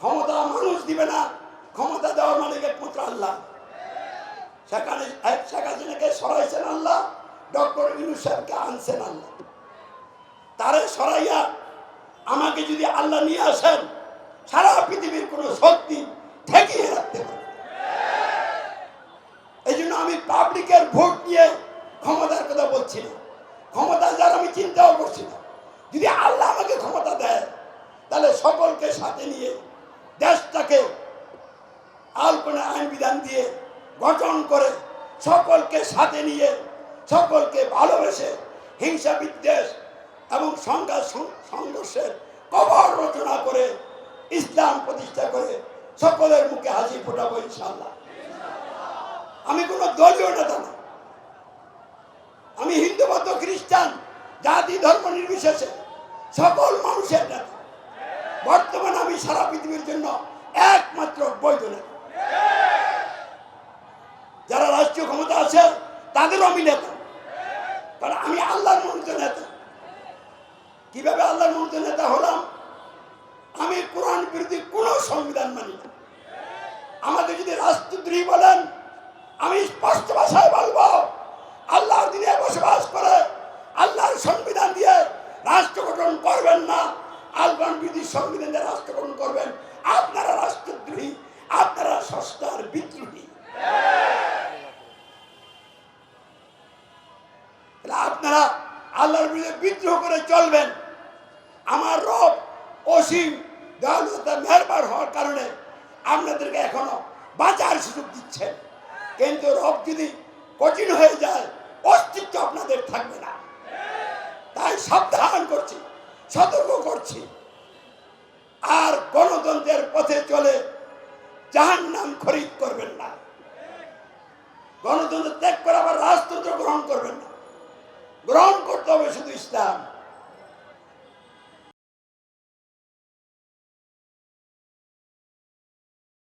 ক্ষমতা মানুষ দিবে না। ক্ষমতা দেওয়ার মালিক একমাত্র আল্লাহ। সেখানে শেখ হাসিনাকে সরাইছেন আল্লাহ, ডক্টর ইউনুস সাহেবকে আনছেন আল্লাহ। তারে সরাইয়া আমাকে যদি আল্লাহ নিয়ে আসেন, সারা পৃথিবীর কোনো শক্তি ঠেকিয়ে রাখতে পারে এই জন্য আমি পাবলিকের ভোট নিয়ে ক্ষমতার কথা বলছি না। ক্ষমতা যার আমি চিন্তাও করছি না। যদি আল্লাহ আমাকে ক্ষমতা দেয়, তাহলে সকলকে সাথে নিয়ে দেশটাকে আলপনা আইন বিধান দিয়ে গঠন করে সকলকে সাথে নিয়ে, সকলকে ভালোবেসে হিংসা বিদ্বেষ এবং সংঘাত সংঘর্ষের কবর রচনা করে ইসলাম প্রতিষ্ঠা করে সকলের মুখে হাসি ফোটাবো ইনশাল্লাহ আমি কোনো দলীয় নেতা না। আমি হিন্দু বৌদ্ধ খ্রিস্টান, জাতি ধর্ম নির্বিশেষে সকল মানুষের নেতা। বর্তমানে আমি সারা পৃথিবীর জন্য একমাত্র বৈধ নেতা। যারা রাষ্ট্রীয় ক্ষমতা আছে, তাদেরও আমি নেতা। কারণ আমি আল্লাহর মনোনীত নেতা। কীভাবে আল্লাহর মনোনীত নেতা হলাম? আমি কোরআন বিরোধী কোনো সংবিধান মানি না। আমাকে যদি রাষ্ট্রদ্রোহী বলেন, আমি স্পষ্ট ভাষায় বলব আল্লাহর দিনে বসবাস করে আল্লাহর সংবিধান দিয়ে রাষ্ট্র গঠন করবেন না আলবান বিধি সংবিধান দিয়ে রাষ্ট্র গঠন করবেন আপনারা রাষ্ট্রদ্রোহী আপনারা সস্তার বিদ্রোহী তাহলে আপনারা আল্লাহর বিরুদ্ধে বিদ্রোহ করে চলবেন। আমার রব অসীম দয়ালুতা মেহরবার হওয়ার কারণে আপনাদেরকে এখনও বাঁচার সুযোগ দিচ্ছেন। কিন্তু রব যদি কঠিন হয়ে যায়, অস্তিত্ব আপনাদের থাকবে না। তাই সাবধান করছি, সতর্ক করছি। আর গণতন্ত্রের পথে চলে জাহান নাম খরিদ করবেন না। গণতন্ত্র ত্যাগ করে আবার রাজতন্ত্র গ্রহণ করবেন না। গ্রহণ করতে হবে শুধু ইসলাম।